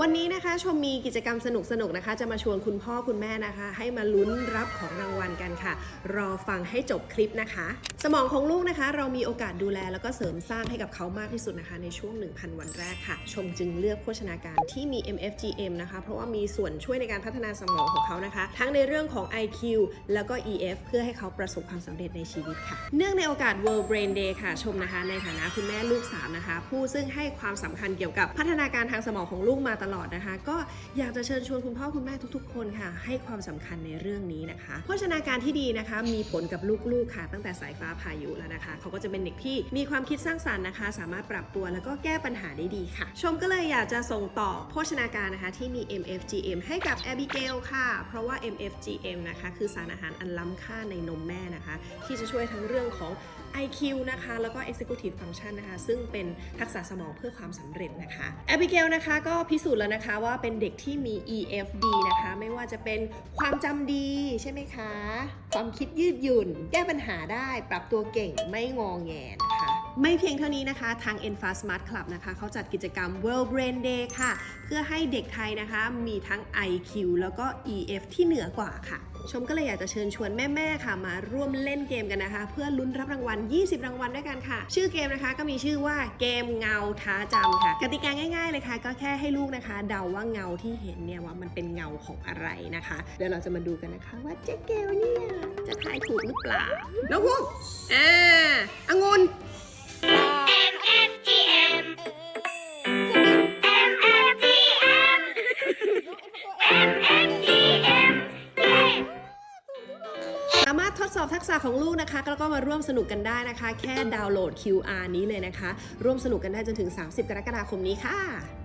วันนี้นะคะชมมีกิจกรรมสนุกๆนะคะ จะมาชวนคุณพ่อคุณแม่นะคะ ให้มาลุ้นรับของรางวัลกันค่ะ รอฟังให้จบคลิปนะคะ สมองของลูกนะคะ เรามีโอกาสดูแลแล้วก็เสริมสร้างให้กับเขามากที่สุดนะคะ ในช่วง 1,000 วันแรกค่ะ ชมจึงเลือกโภชนาการที่มี MFGM นะคะ เพราะว่ามีส่วนช่วยในการพัฒนาสมองของเขานะคะ ทั้งในเรื่องของ IQ แล้วก็ EF เพื่อให้เขาประสบความสำเร็จในชีวิตค่ะ เนื่องในโอกาส World Brain Day ค่ะ ชมนะคะ ในฐานะคุณแม่ลูกสามนะคะ ผู้ซึ่งให้ความสำคัญเกี่ยวกับพัฒนาการทางสมองของลูกมาตลอดนะคะ ก็อยากจะเชิญชวนคุณพ่อคุณแม่ทุกๆ คนค่ะ ให้ความสำคัญในเรื่องนี้นะคะ โภชนาการที่ดีนะคะ มีผลกับลูกๆค่ะ ตั้งแต่สายฟ้าพายุแล้วนะคะ เขาก็จะเป็นเด็กที่มีความคิดสร้างสรรค์นะคะ สามารถปรับตัวแล้วก็แก้ปัญหาได้ดีค่ะ ชมก็เลยอยากจะส่งต่อโภชนาการนะคะที่มี MFGM ให้กับ Abigail ค่ะ เพราะว่า MFGM นะคะคือสารอาหารอันล้ำค่าในนมแม่นะคะ ที่จะช่วยทั้งเรื่องของ IQ นะคะ แล้วก็ Executive Function นะคะ ซึ่งเป็นทักษะสมองเพื่อความสำเร็จนะคะ Abigail นะคะก็พิสูจน์แล้วนะคะว่าเป็นเด็กที่มี EFD นะคะ ไม่ว่าจะเป็นความจำดีใช่ไหมคะ ความคิดยืดหยุ่น แก้ปัญหาได้ ปรับตัวเก่งไม่งองแงนะคะไม่เพียงเท่านี้นะคะ ทาง Enfa Smart Club นะคะเขาจัดกิจกรรม World Brain Day ค่ะ เพื่อให้เด็กไทยนะคะ มีทั้ง IQ แล้วก็ EF ที่เหนือกว่าค่ะ ชมก็เลยอยากจะเชิญชวนแม่ๆค่ะมาร่วมเล่นเกมกันนะคะ เพื่อลุ้นรับรางวัล 20 รางวัลด้วยกันค่ะ ชื่อเกมนะคะก็มีชื่อว่าเกมเงาท้าจำค่ะ กติกาง่ายๆเลยค่ะ ก็แค่ให้ลูกนะคะ เดาว่าเงาที่เห็นเนี่ยว่ามันเป็นเงาของอะไรนะคะเดี๋ยวเราจะมาดูกันนะคะ ว่าเจ๊เกลเนี่ยจะทายถูกหรือเปล่าน้องพวกอ่าองุ่น MFGM MFGM ดสอบทักษะของลูกนะคะแล้วก็มาร่วมสนุกกันได้นะคะ แค่ดาวน์โหลด QR นี้เลยนะคะ ร่วมสนุกกันได้จนถึง 30 กรกฎาคมนี้ค่ะ